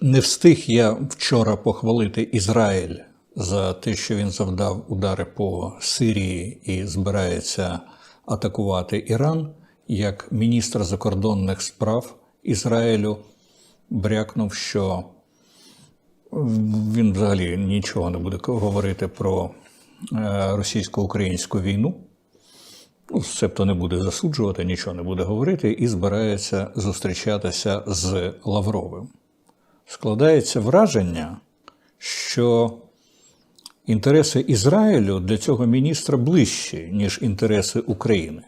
Не встиг я вчора похвалити Ізраїль за те, що він завдав удари по Сирії і збирається атакувати Іран, як міністр закордонних справ Ізраїлю брякнув, що він взагалі нічого не буде говорити про е, російсько-українську війну. Ну, себто не буде засуджувати, нічого не буде говорити, і збирається зустрічатися з Лавровим. Складається враження, що інтереси Ізраїлю для цього міністра ближчі, ніж інтереси України.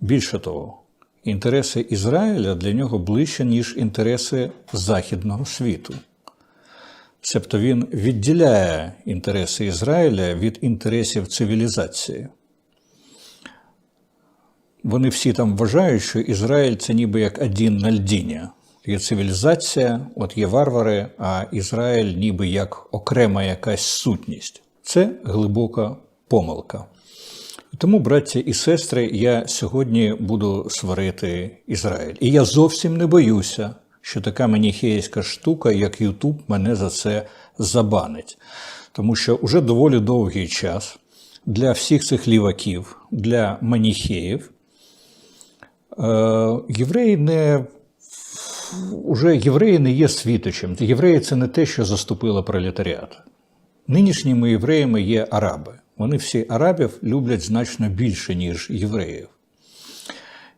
Більше того, інтереси Ізраїля для нього ближче, ніж інтереси Західного світу. Себто він відділяє інтереси Ізраїля від інтересів цивілізації. Вони всі там вважають, що Ізраїль це ніби як один на льдіні. Є цивілізація, от є варвари, а Ізраїль ніби як окрема якась сутність. Це глибока помилка. Тому, браття і сестри, я сьогодні буду сварити Ізраїль. І я зовсім не боюся, що така маніхеїська штука, як Ютуб, мене за це забанить. Тому що уже доволі довгий час для всіх цих ліваків, для маніхеїв, е, євреї не уже євреї не є світочем. Євреї це не те, що заступило пролетаріат. Нинішніми євреями є араби. Вони всі арабів люблять значно більше, ніж євреїв.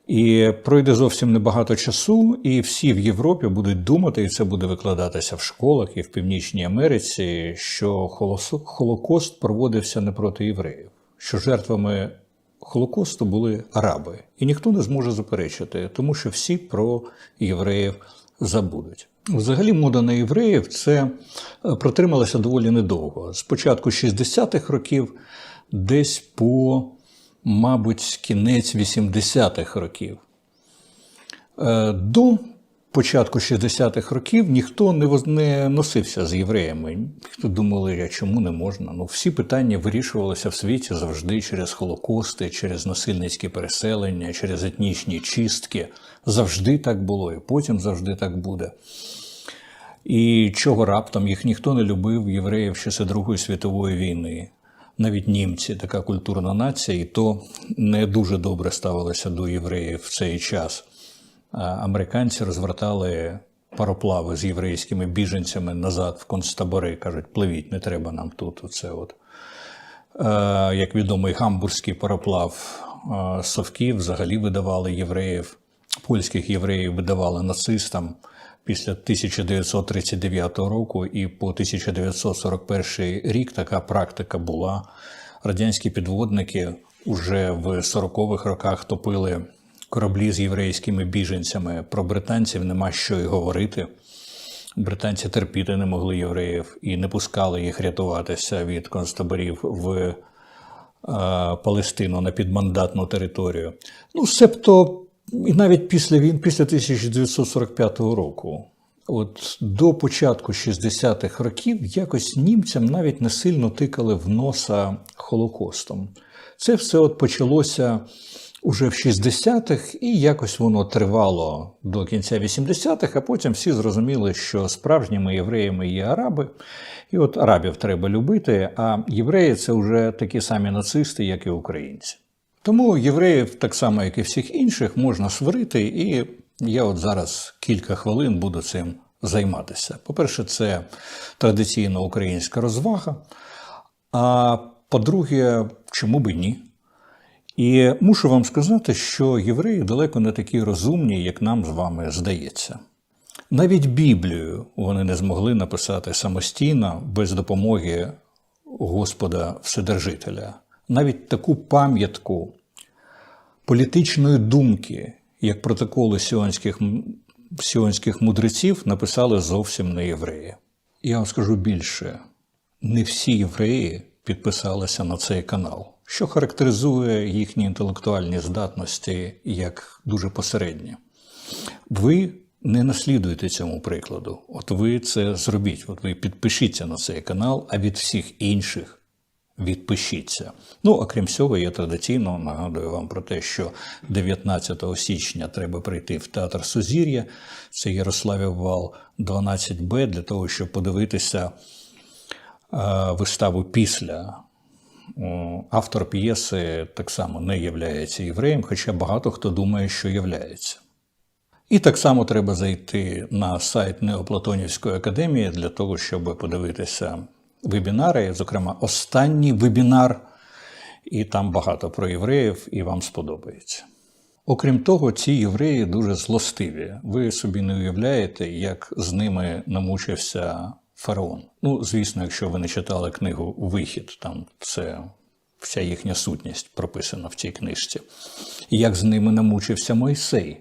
І пройде зовсім небагато часу, і всі в Європі будуть думати, і це буде викладатися в школах і в Північній Америці, що Холокост проводився не проти євреїв, що жертвами Холокосту були араби. І ніхто не зможе заперечити, тому що всі про євреїв забудуть. Взагалі, мода на євреїв це е, протрималася доволі недовго. З початку 60-х років, десь по, мабуть, кінець 80-х років. Е, До початку 60-х років ніхто не носився з євреями. Ніхто думали, а чому не можна. Ну, всі питання вирішувалися в світі завжди через Холокости, через насильницькі переселення, через етнічні чистки. Завжди так було, і потім завжди так буде. І чого раптом їх ніхто не любив євреїв ще з Другої світової війни. Навіть німці, така культурна нація, і то не дуже добре ставилися до євреїв в цей час. Американці розвертали пароплави з єврейськими біженцями назад в концтабори. Кажуть, пливіть, не треба нам тут. Оце от. Е, Як відомий гамбурзький пароплав е, Совків взагалі видавали євреїв, польських євреїв видавали нацистам після 1939 року і по 1941 рік така практика була. Радянські підводники уже в 40-х роках топили кораблі з єврейськими біженцями. Про британців нема що й говорити. Британці терпіти не могли євреїв і не пускали їх рятуватися від концтаборів в е, Палестину на підмандатну територію. Ну, себто, і навіть після він, після 1945 року, от до початку 60-х років, якось німцям навіть не сильно тикали в носа Холокостом. Це все от почалося уже в 60-х, і якось воно тривало до кінця 80-х, а потім всі зрозуміли, що справжніми євреями є араби, і от арабів треба любити, а євреї це вже такі самі нацисти, як і українці. Тому євреїв, так само, як і всіх інших, можна сварити, і я от зараз кілька хвилин буду цим займатися. По-перше, це традиційна українська розвага. А по-друге, чому би ні? І мушу вам сказати, що євреї далеко не такі розумні, як нам з вами здається. Навіть Біблію вони не змогли написати самостійно без допомоги Господа Вседержителя. Навіть таку пам'ятку політичної думки, як протоколи сіонських, сіонських мудреців, написали зовсім не євреї. Я вам скажу більше: не всі євреї підписалися на цей канал, що характеризує їхні інтелектуальні здатності як дуже посередні. Ви не наслідуєте цьому прикладу. От ви це зробіть. От ви підпишіться на цей канал, а від всіх інших відпишіться. Ну, окрім цього, я традиційно нагадую вам про те, що 19 січня треба прийти в театр Сузір'я, це Ярославів вал 12Б, для того, щоб подивитися виставу після. Автор п'єси так само не являється євреєм, хоча багато хто думає, що являється. І так само треба зайти на сайт Неоплатонівської академії для того, щоб подивитися вебінари, зокрема, останній вебінар, і там багато про євреїв, і вам сподобається. Окрім того, ці євреї дуже злостиві. Ви собі не уявляєте, як з ними намучився фараон. Ну, звісно, якщо ви не читали книгу Вихід, там це вся їхня сутність прописана в цій книжці. Як з ними намучився Мойсей,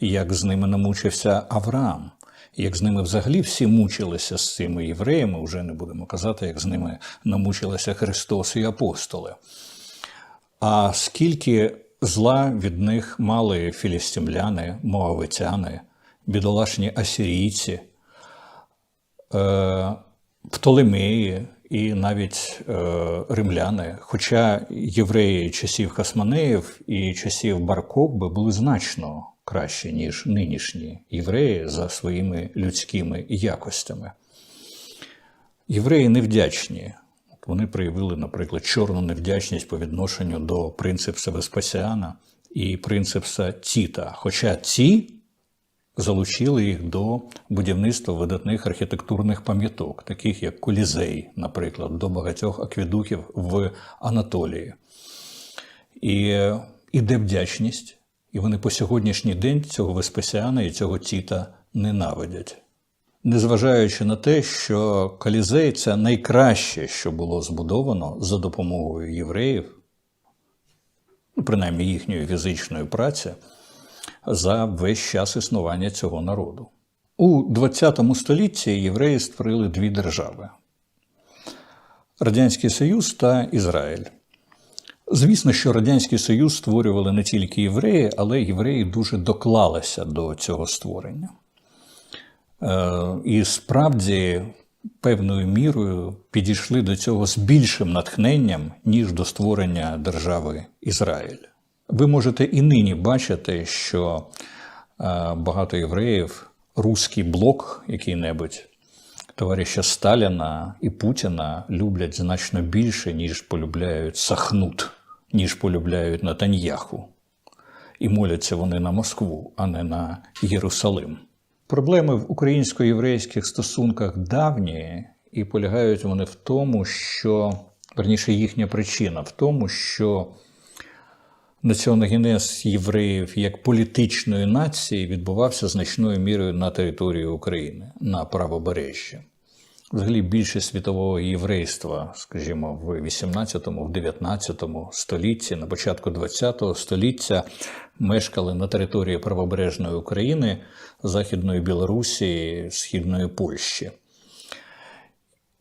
як з ними намучився Авраам, як з ними взагалі всі мучилися з цими євреями, вже не будемо казати, як з ними намучилися Христос і апостоли. А скільки зла від них мали філістимляни, моавитяни, бідолашні асирійці, е, Птолемеї і навіть е, римляни. Хоча євреї часів Хасманеїв і часів Баркокби були значно кращі, ніж нинішні євреї за своїми людськими якостями. Євреї невдячні. Вони проявили, наприклад, чорну невдячність по відношенню до принципса Веспасіана і принципса Тіта. Хоча ці залучили їх до будівництва видатних архітектурних пам'яток, таких як Колізей, наприклад, до багатьох акведуків в Анатолії. І іде вдячність, і вони по сьогоднішній день цього Веспасіана і цього Тіта ненавидять. Незважаючи на те, що Колізей це найкраще, що було збудовано за допомогою євреїв, ну, принаймні їхньої фізичної праці, за весь час існування цього народу. У ХХ столітті євреї створили дві держави: Радянський Союз та Ізраїль. Звісно, що Радянський Союз створювали не тільки євреї, але євреї дуже доклалися до цього створення. Е, і справді певною мірою підійшли до цього з більшим натхненням, ніж до створення держави Ізраїль. Ви можете і нині бачити, що е, багато євреїв, руський блок, який-небудь, товариша Сталіна і Путіна люблять значно більше, ніж полюбляють Сахнут, ніж полюбляють Натаньяху. І моляться вони на Москву, а не на Єрусалим. Проблеми в українсько-єврейських стосунках давні, і полягають вони в тому, що верніше їхня причина в тому, що націоногенез євреїв як політичної нації відбувався значною мірою на території України на правобережжі. Взагалі більшість світового єврейства, скажімо, в 18-му, в 19 столітті, на початку 20-го століття мешкали на території правобережної України, Західної Білорусі, Східної Польщі.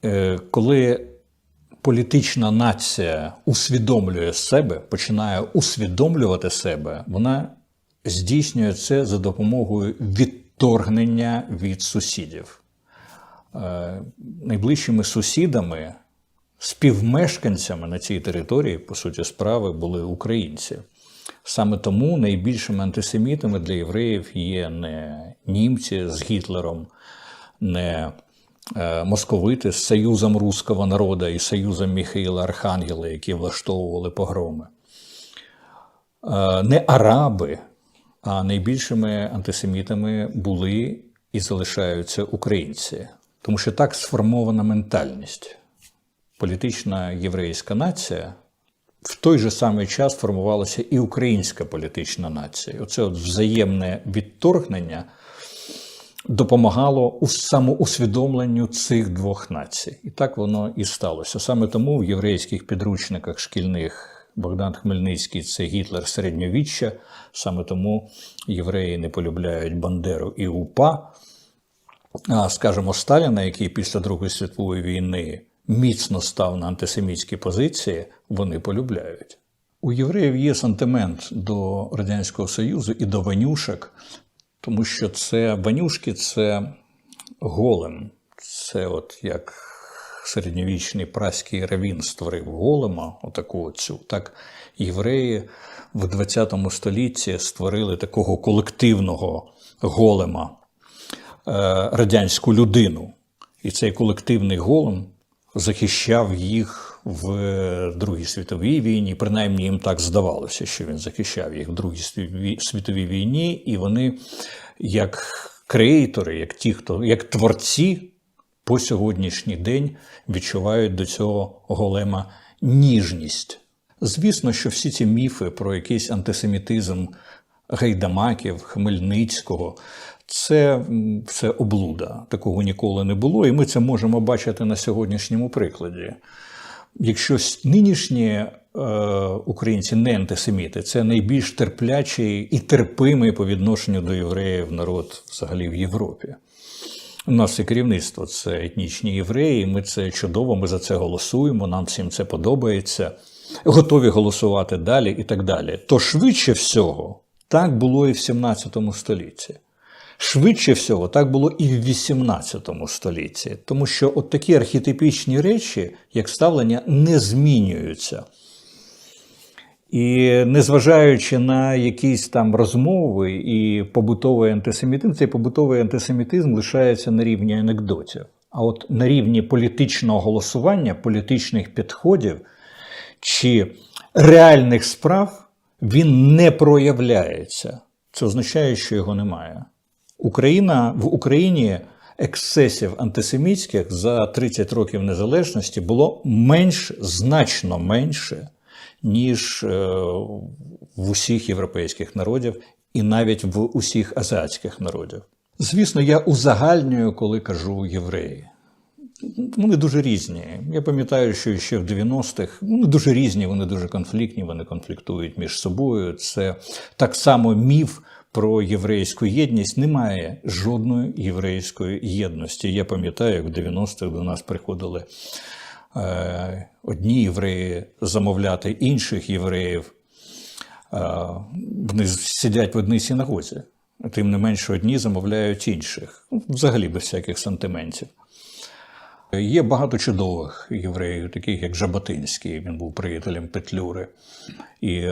Е, коли політична нація усвідомлює себе, починає усвідомлювати себе, вона здійснює це за допомогою відторгнення від сусідів. Е, найближчими сусідами, співмешканцями на цій території, по суті справи, були українці. Саме тому найбільшими антисемітами для євреїв є не німці з Гітлером, не московити з Союзом Руського народу і Союзом Міхаїла Архангела, які влаштовували погроми, е, не араби, а найбільшими антисемітами були і залишаються українці. Тому що так сформована ментальність. Політична єврейська нація в той же самий час формувалася і українська політична нація. Оце от взаємне відторгнення допомагало у самоусвідомленню цих двох націй. І так воно і сталося. Саме тому в єврейських підручниках шкільних. Богдан Хмельницький це Гітлер середньовіччя, саме тому євреї не полюбляють Бандеру і УПА. А скажімо, Сталіна, який після Другої світової війни міцно став на антисемітські позиції, вони полюбляють. У євреїв є сантимент до Радянського Союзу і до ванюшек, тому що це ванюшки це голем, це от як середньовічний праський равін створив голема, отаку цю, так євреї в 20 столітті створили такого колективного голема, е, радянську людину. І цей колективний голем захищав їх в Другій світовій війні. Принаймні їм так здавалося, що він захищав їх в Другій світовій- війні, і вони, як креатори, як ті, хто як творці, по сьогоднішній день відчувають до цього голема ніжність. Звісно, що всі ці міфи про якийсь антисемітизм гайдамаків, Хмельницького. Це все облуда. Такого ніколи не було, і ми це можемо бачити на сьогоднішньому прикладі. Якщо нинішні е, українці не антисеміти, це найбільш терплячий і терпимий по відношенню до євреїв народ взагалі в Європі. У нас і керівництво це етнічні євреї. Ми це чудово, ми за це голосуємо. Нам всім це подобається. Готові голосувати далі і так далі. То швидше всього так було і в 17 столітті. Швидше всього, так було і в 18 столітті, тому що от такі архетипічні речі, як ставлення, не змінюються. І незважаючи на якісь там розмови і побутовий антисемітизм, цей побутовий антисемітизм лишається на рівні анекдотів. А от на рівні політичного голосування, політичних підходів чи реальних справ він не проявляється. Це означає, що його немає. Україна в Україні ексцесів антисемітських за 30 років незалежності було менш, значно менше, ніж е, в усіх європейських народів і навіть в усіх азіатських народів. Звісно, я узагальнюю, коли кажу євреї. Вони дуже різні. Я пам'ятаю, що ще в 90-х вони дуже різні, вони дуже конфліктні, вони конфліктують між собою. Це так само міф про єврейську єдність. Немає жодної єврейської єдності. Я пам'ятаю, як в 90-х до нас приходили е, одні євреї замовляти інших євреїв. Е, вони сидять в одній синагозі. Тим не менше, одні замовляють інших. Взагалі без всяких сантиментів. Є багато чудових євреїв, таких як Жаботинський, він був приятелем Петлюри, і,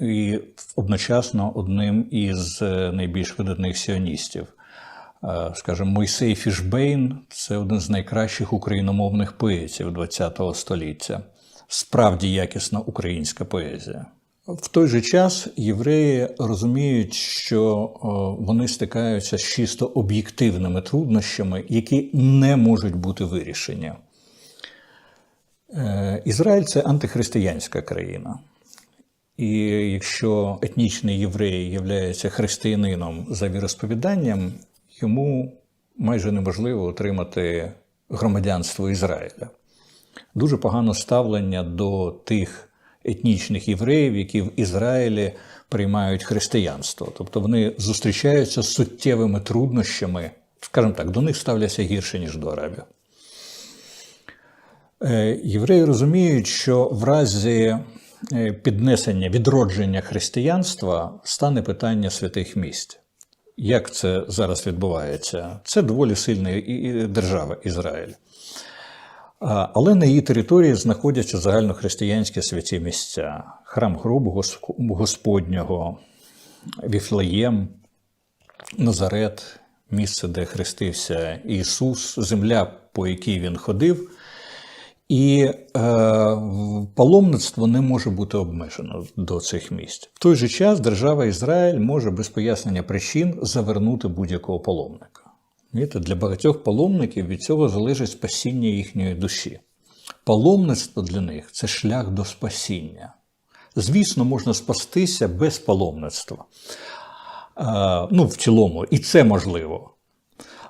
і одночасно одним із е, найбільш видатних сіоністів. Е, Скажімо, Мойсей Фішбейн це один з найкращих україномовних поетів ХХ століття. Справді якісна українська поезія. В той же час євреї розуміють, що вони стикаються з чисто об'єктивними труднощами, які не можуть бути вирішені. Е, Ізраїль це антихристиянська країна. І якщо етнічний єврей є християнином за віросповіданням, йому майже неможливо отримати громадянство Ізраїля. Дуже погано ставлення до тих етнічних євреїв, які в Ізраїлі приймають християнство. Тобто вони зустрічаються з суттєвими труднощами, скажімо так, до них ставляться гірше, ніж до арабів. Е, Євреї розуміють, що в разі е, піднесення, відродження християнства стане питання святих місць. Як це зараз відбувається? Це доволі сильна держава Ізраїль. Але на її території знаходяться загальнохристиянські святі місця: храм гробу Господнього, Віфлеєм, Назарет, місце, де хрестився Ісус, земля, по якій він ходив. І е, паломництво не може бути обмежено до цих місць. В той же час держава Ізраїль може без пояснення причин завернути будь-якого паломника. Для багатьох паломників від цього залежить спасіння їхньої душі. Паломництво для них це шлях до спасіння. Звісно, можна спастися без паломництва. Е, ну, в цілому, і це можливо.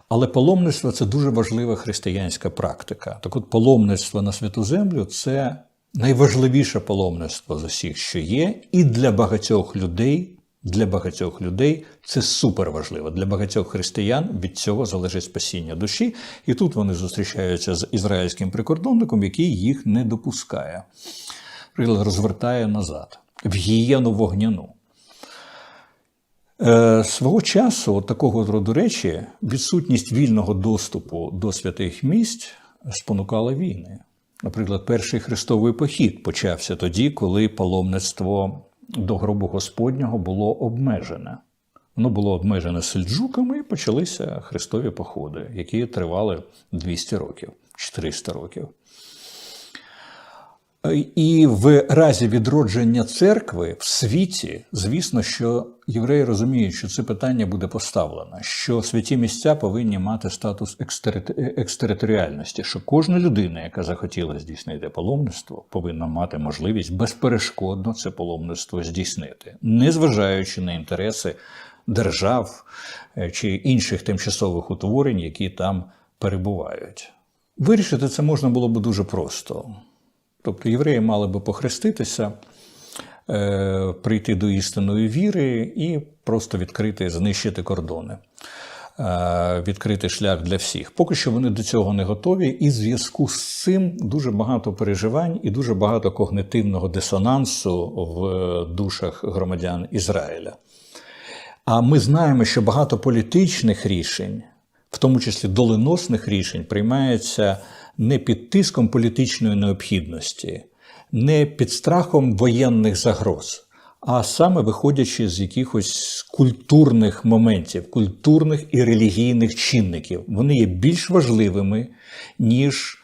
Але паломництво це дуже важлива християнська практика. Так от паломництво на святу землю це найважливіше паломництво з усіх, що є, і для багатьох людей. Для багатьох людей це супер важливо. Для багатьох християн від цього залежить спасіння душі. І тут вони зустрічаються з ізраїльським прикордонником, який їх не допускає, розвертає назад в гієну вогняну. Е, Свого часу такого роду речі, відсутність вільного доступу до святих місць спонукала війни. Наприклад, перший хрестовий похід почався тоді, коли паломництво до гробу Господнього було обмежене. Воно було обмежене сельджуками і почалися хрестові походи, які тривали 200 років, 400 років. І в разі відродження церкви в світі, звісно, що євреї розуміють, що це питання буде поставлено, що святі місця повинні мати статус екстери- екстериторіальності, що кожна людина, яка захотіла здійснити паломництво, повинна мати можливість безперешкодно це паломництво здійснити, незважаючи на інтереси держав е, чи інших тимчасових утворень, які там перебувають. Вирішити це можна було б дуже просто. Тобто євреї мали би похреститися, е, прийти до істинної віри і просто відкрити, знищити кордони, е, відкрити шлях для всіх. Поки що вони до цього не готові, і в зв'язку з цим дуже багато переживань і дуже багато когнитивного дисонансу в душах громадян Ізраїля. А ми знаємо, що багато політичних рішень, в тому числі доленосних рішень, приймається не під тиском політичної необхідності, не під страхом воєнних загроз, а саме виходячи з якихось культурних моментів, культурних і релігійних чинників. Вони є більш важливими, ніж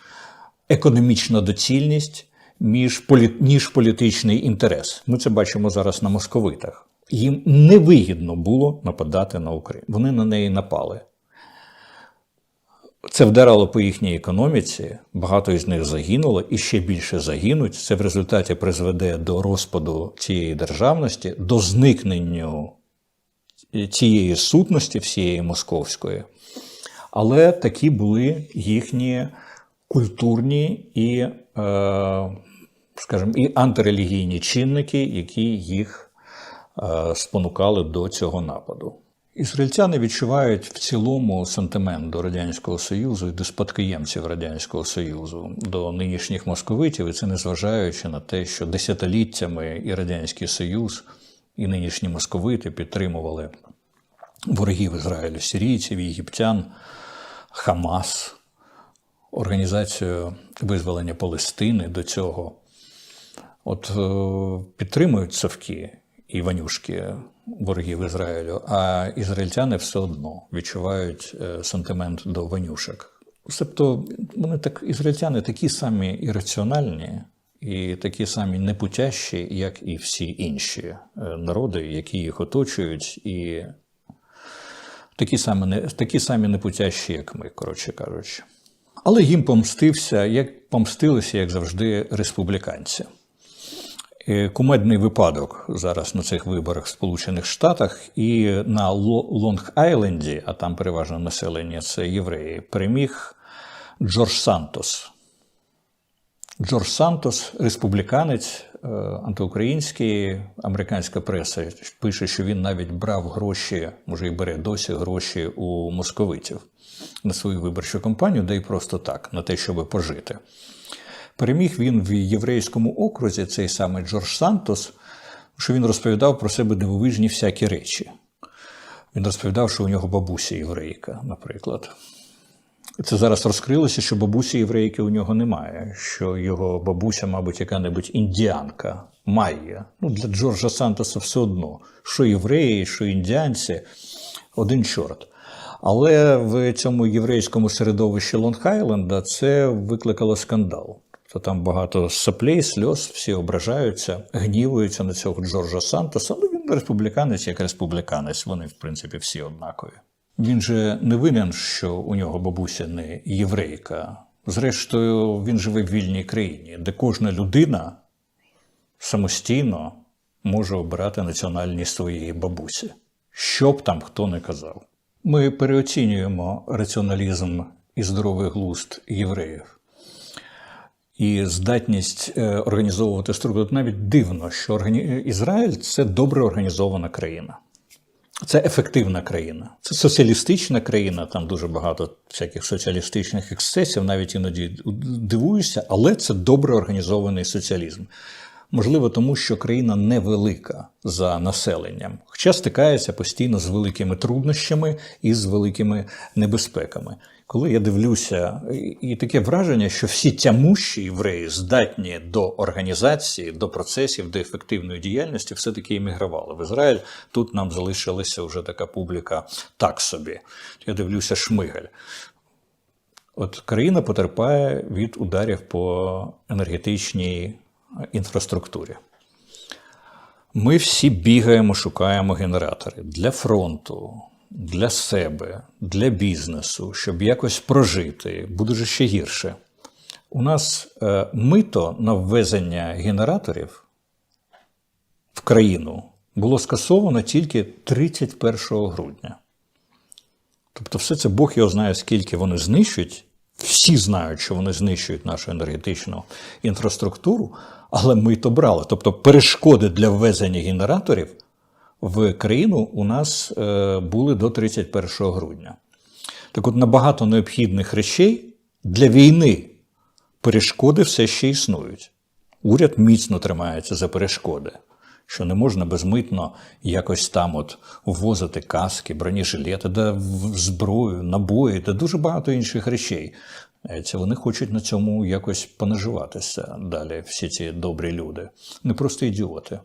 економічна доцільність, ніж, політичний інтерес. Ми це бачимо зараз на московитах. Їм невигідно було нападати на Україну. Вони на неї напали. Це вдарило по їхній економіці, багато із них загинуло і ще більше загинуть. Це в результаті призведе до розпаду цієї державності, до зникнення цієї сутності всієї московської. Але такі були їхні культурні і, е, скажімо, і антирелігійні чинники, які їх е, спонукали до цього нападу. Ізраїльтяни відчувають в цілому сентимент до Радянського Союзу і до спадкоємців Радянського Союзу, до нинішніх московитів, і це незважаючи на те, що десятиліттями і Радянський Союз, і нинішні московити підтримували ворогів Ізраїлю, сирійців, єгиптян, Хамас, Організацію визволення Палестини до цього. От е, підтримують совки і ванюшки ворогів Ізраїлю, а ізраїльтяни все одно відчувають е, сентимент до ванюшек. Тобто вони так, ізраїльтяни такі самі ірраціональні і такі самі непутящі, як і всі інші е, народи, які їх оточують, і такі самі, такі самі непутящі, як ми, коротше кажучи. Але їм помстився, як помстилися, як завжди, республіканці. Е, Кумедний випадок зараз на цих виборах в Сполучених Штатах і на Лонг-Айленді, а там переважно населення це євреї, переміг Джордж Сантос. Джордж Сантос, республіканець, е, антиукраїнський, американська преса пише, що він навіть брав гроші, може і бере досі гроші у московитів на свою виборчу кампанію, да й просто так, на те, щоб пожити. Переміг він в єврейському окрузі, цей самий Джордж Сантос, що він розповідав про себе дивовижні всякі речі. Він розповідав, що у нього бабуся єврейка, наприклад. Це зараз розкрилося, що бабусі єврейки у нього немає, що його бабуся, мабуть, яка-небудь індіанка, майя. Ну, для Джорджа Сантоса все одно, що євреї, що індіанці, один чорт. Але в цьому єврейському середовищі Лонг-Айленда це викликало скандал. То там багато соплей, сльоз, всі ображаються, гнівуються на цього Джорджа Сантоса. Ну, він республіканець як республіканець, вони, в принципі, всі однакові. Він же не винен, що у нього бабуся не єврейка. Зрештою, він живе в вільній країні, де кожна людина самостійно може обирати національність своєї бабусі, що б там хто не казав. Ми переоцінюємо раціоналізм і здоровий глузд євреїв і здатність е, організовувати структуру. Навіть дивно, що. Ізраїль це добре організована країна. Це ефективна країна. Це соціалістична країна, там дуже багато всяких соціалістичних ексцесів, навіть іноді дивуюся, але це добре організований соціалізм. Можливо, тому що країна невелика за населенням, хоча стикається постійно з великими труднощами і з великими небезпеками. Коли я дивлюся, і- таке враження, що всі тямущі євреї здатні до організації, до процесів, до ефективної діяльності, все-таки іммігрували в Ізраїль. Тут нам залишилася вже така публіка так собі. Я дивлюся Шмигаль. От країна потерпає від ударів по енергетичній інфраструктурі. Ми всі бігаємо, шукаємо генератори для фронту, для себе, для бізнесу, щоб якось прожити. Буде же ще гірше. У нас е, мито на ввезення генераторів в країну було скасовано тільки 31 грудня. Тобто, все це Бог його знає, скільки вони знищують. Всі знають, що вони знищують нашу енергетичну інфраструктуру, але ми то брали. Тобто перешкоди для ввезення генераторів в країну у нас е, були до 31 грудня. Так от, на багато необхідних речей для війни перешкоди все ще існують. Уряд міцно тримається за перешкоди, що не можна безмитно якось там от ввозити каски, бронежилети, да зброю, набої та дуже багато інших речей. Це вони хочуть на цьому якось понаживатися далі, всі ці добрі люди. Не просто ідіоти.